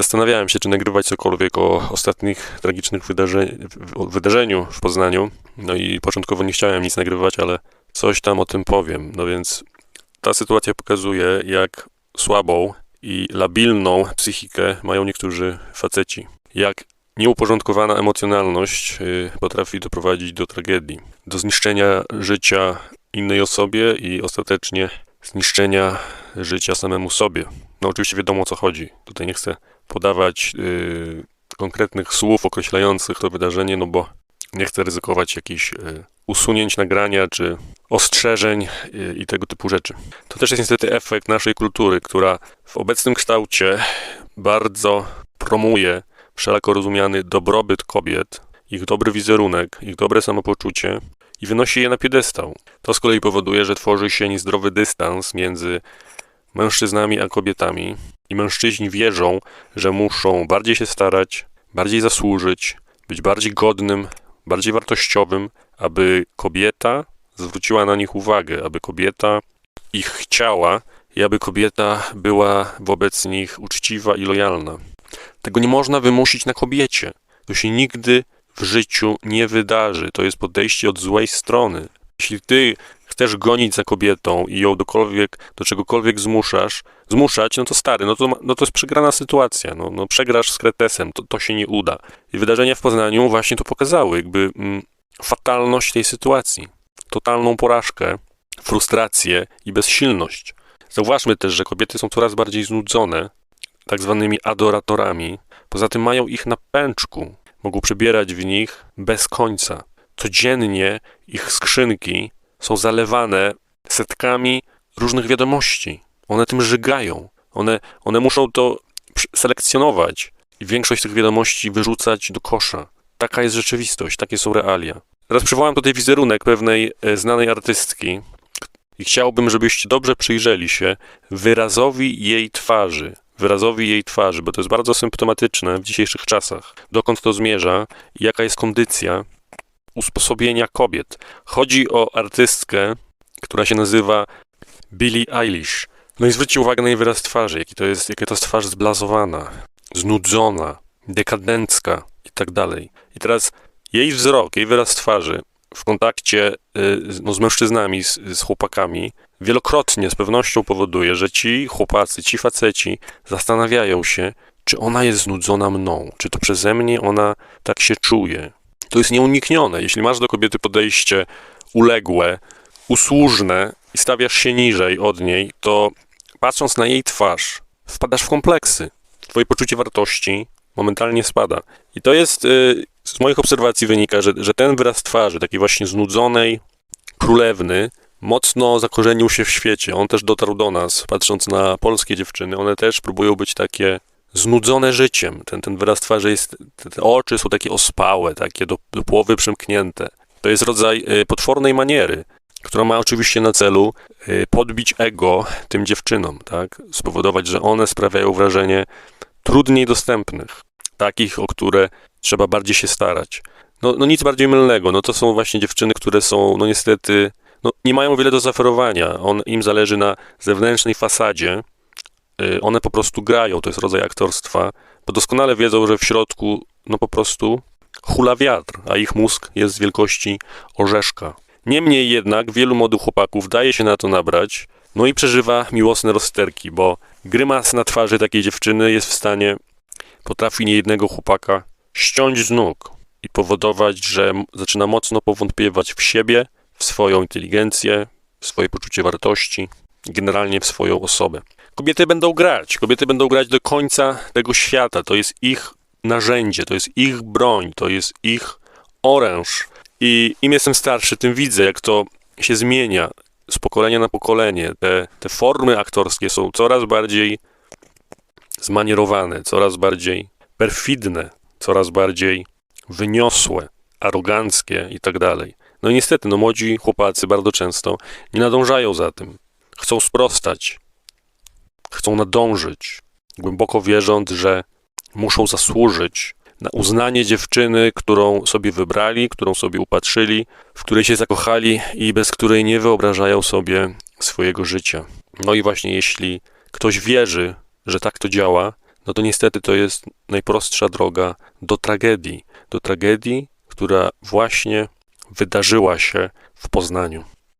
Zastanawiałem się, czy nagrywać cokolwiek o ostatnich tragicznych wydarzeń, wydarzeniu w Poznaniu. No i początkowo nie chciałem nic nagrywać, ale coś tam o tym powiem. No więc ta sytuacja pokazuje, jak słabą i labilną psychikę mają niektórzy faceci. Jak nieuporządkowana emocjonalność y, potrafi doprowadzić do tragedii, do zniszczenia życia innej osobie i ostatecznie zniszczenia życia samemu sobie. No oczywiście wiadomo o co chodzi. Tutaj nie chcę podawać y, konkretnych słów określających to wydarzenie, no bo nie chcę ryzykować jakichś y, usunięć nagrania czy ostrzeżeń y, i tego typu rzeczy. To też jest niestety efekt naszej kultury, która w obecnym kształcie bardzo promuje wszelako rozumiany dobrobyt kobiet, ich dobry wizerunek, ich dobre samopoczucie i wynosi je na piedestał. To z kolei powoduje, że tworzy się niezdrowy dystans między mężczyznami a kobietami i mężczyźni wierzą, że muszą bardziej się starać, bardziej zasłużyć, być bardziej godnym, bardziej wartościowym, aby kobieta zwróciła na nich uwagę, aby kobieta ich chciała i aby kobieta była wobec nich uczciwa i lojalna. Tego nie można wymusić na kobiecie. To się nigdy w życiu nie wydarzy. To jest podejście od złej strony. Jeśli ty chcesz gonić za kobietą i ją dokolwiek, do czegokolwiek zmuszasz, zmuszać, no to stary, no to, no to jest przegrana sytuacja. No, no przegrasz z kretesem, to, to się nie uda. I wydarzenia w Poznaniu właśnie to pokazały, jakby mm, fatalność tej sytuacji. Totalną porażkę, frustrację i bezsilność. Zauważmy też, że kobiety są coraz bardziej znudzone tak zwanymi adoratorami. Poza tym mają ich na pęczku. Mogą przebierać w nich bez końca. Codziennie ich skrzynki są zalewane setkami różnych wiadomości. One tym żygają. One, one muszą to selekcjonować i większość tych wiadomości wyrzucać do kosza. Taka jest rzeczywistość, takie są realia. Teraz przywołam tutaj wizerunek pewnej e, znanej artystki i chciałbym, żebyście dobrze przyjrzeli się wyrazowi jej twarzy. Wyrazowi jej twarzy, bo to jest bardzo symptomatyczne w dzisiejszych czasach. Dokąd to zmierza jaka jest kondycja usposobienia kobiet. Chodzi o artystkę, która się nazywa Billie Eilish. No i zwróćcie uwagę na jej wyraz twarzy, jaki to jest, jaka to jest twarz zblazowana, znudzona, dekadencka i tak dalej. I teraz jej wzrok, jej wyraz twarzy w kontakcie y, no, z mężczyznami, z, z chłopakami, wielokrotnie z pewnością powoduje, że ci chłopacy, ci faceci zastanawiają się, czy ona jest znudzona mną, czy to przeze mnie ona tak się czuje. To jest nieuniknione. Jeśli masz do kobiety podejście uległe, usłużne i stawiasz się niżej od niej, to patrząc na jej twarz, wpadasz w kompleksy. Twoje poczucie wartości momentalnie spada. I to jest, y, z moich obserwacji wynika, że, że ten wyraz twarzy, takiej właśnie znudzonej, królewny, mocno zakorzenił się w świecie. On też dotarł do nas, patrząc na polskie dziewczyny. One też próbują być takie znudzone życiem. Ten, ten wyraz twarzy jest, te oczy są takie ospałe, takie do, do połowy przymknięte. To jest rodzaj y, potwornej maniery, która ma oczywiście na celu y, podbić ego tym dziewczynom, tak? Spowodować, że one sprawiają wrażenie trudniej dostępnych, takich, o które trzeba bardziej się starać. No, no nic bardziej mylnego, no to są właśnie dziewczyny, które są, no niestety, no, nie mają wiele do zaoferowania. On, im zależy na zewnętrznej fasadzie, one po prostu grają, to jest rodzaj aktorstwa, bo doskonale wiedzą, że w środku no po prostu hula wiatr, a ich mózg jest z wielkości orzeszka. Niemniej jednak wielu młodych chłopaków daje się na to nabrać, no i przeżywa miłosne rozterki, bo grymas na twarzy takiej dziewczyny jest w stanie, potrafi niejednego chłopaka ściąć z nóg i powodować, że zaczyna mocno powątpiewać w siebie, w swoją inteligencję, w swoje poczucie wartości, generalnie w swoją osobę. Kobiety będą grać, kobiety będą grać do końca tego świata. To jest ich narzędzie, to jest ich broń, to jest ich oręż. I im jestem starszy, tym widzę, jak to się zmienia z pokolenia na pokolenie. Te, te formy aktorskie są coraz bardziej zmanierowane, coraz bardziej perfidne, coraz bardziej wyniosłe, aroganckie i tak dalej. No i niestety, no młodzi chłopacy bardzo często nie nadążają za tym. Chcą sprostać, chcą nadążyć, głęboko wierząc, że muszą zasłużyć na uznanie dziewczyny, którą sobie wybrali, którą sobie upatrzyli, w której się zakochali i bez której nie wyobrażają sobie swojego życia. No i właśnie jeśli ktoś wierzy, że tak to działa, no to niestety to jest najprostsza droga do tragedii. Do tragedii, która właśnie wydarzyła się w Poznaniu.